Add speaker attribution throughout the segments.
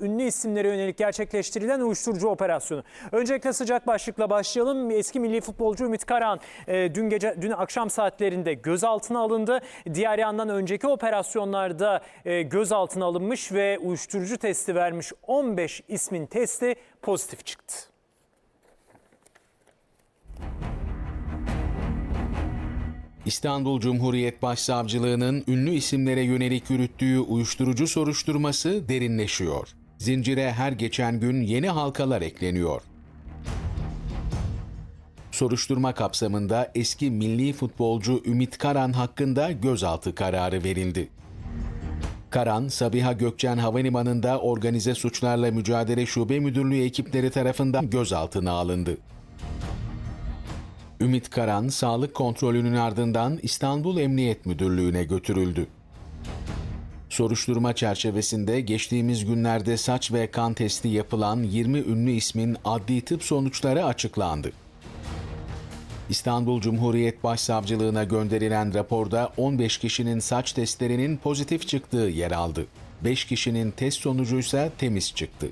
Speaker 1: ünlü isimlere yönelik gerçekleştirilen uyuşturucu operasyonu. Öncelikle sıcak başlıkla başlayalım. Eski milli futbolcu Ümit Karahan e, dün gece dün akşam saatlerinde gözaltına alındı. Diğer yandan önceki operasyonlarda e, gözaltına alınmış ve uyuşturucu testi vermiş 15 ismin testi pozitif çıktı.
Speaker 2: İstanbul Cumhuriyet Başsavcılığı'nın ünlü isimlere yönelik yürüttüğü uyuşturucu soruşturması derinleşiyor. Zincire her geçen gün yeni halkalar ekleniyor. Soruşturma kapsamında eski milli futbolcu Ümit Karan hakkında gözaltı kararı verildi. Karan, Sabiha Gökçen Havalimanı'nda Organize Suçlarla Mücadele Şube Müdürlüğü ekipleri tarafından gözaltına alındı. Ümit Karan sağlık kontrolünün ardından İstanbul Emniyet Müdürlüğü'ne götürüldü. Soruşturma çerçevesinde geçtiğimiz günlerde saç ve kan testi yapılan 20 ünlü ismin adli tıp sonuçları açıklandı. İstanbul Cumhuriyet Başsavcılığına gönderilen raporda 15 kişinin saç testlerinin pozitif çıktığı yer aldı. 5 kişinin test sonucu ise temiz çıktı.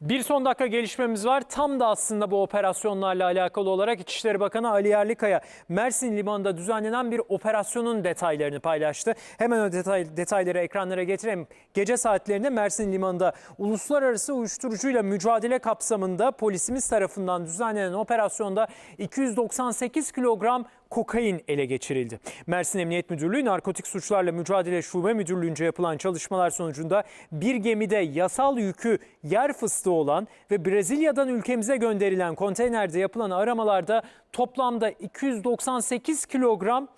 Speaker 1: Bir son dakika gelişmemiz var. Tam da aslında bu operasyonlarla alakalı olarak İçişleri Bakanı Ali Yerlikaya Mersin Limanı'nda düzenlenen bir operasyonun detaylarını paylaştı. Hemen o detay, detayları ekranlara getireyim. Gece saatlerinde Mersin Limanı'nda uluslararası uyuşturucuyla mücadele kapsamında polisimiz tarafından düzenlenen operasyonda 298 kilogram kokain ele geçirildi. Mersin Emniyet Müdürlüğü Narkotik Suçlarla Mücadele Şube Müdürlüğü'nce yapılan çalışmalar sonucunda bir gemide yasal yükü yer fıstığı olan ve Brezilya'dan ülkemize gönderilen konteynerde yapılan aramalarda toplamda 298 kilogram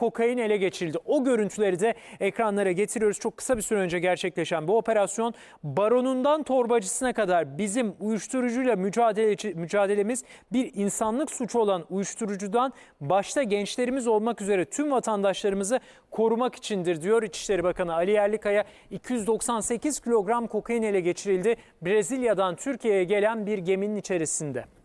Speaker 1: kokain ele geçirildi. O görüntüleri de ekranlara getiriyoruz. Çok kısa bir süre önce gerçekleşen bu operasyon baronundan torbacısına kadar bizim uyuşturucuyla mücadele, mücadelemiz bir insanlık suçu olan uyuşturucudan başta gençlerimiz olmak üzere tüm vatandaşlarımızı korumak içindir diyor İçişleri Bakanı Ali Yerlikaya. 298 kilogram kokain ele geçirildi. Brezilya'dan Türkiye'ye gelen bir geminin içerisinde.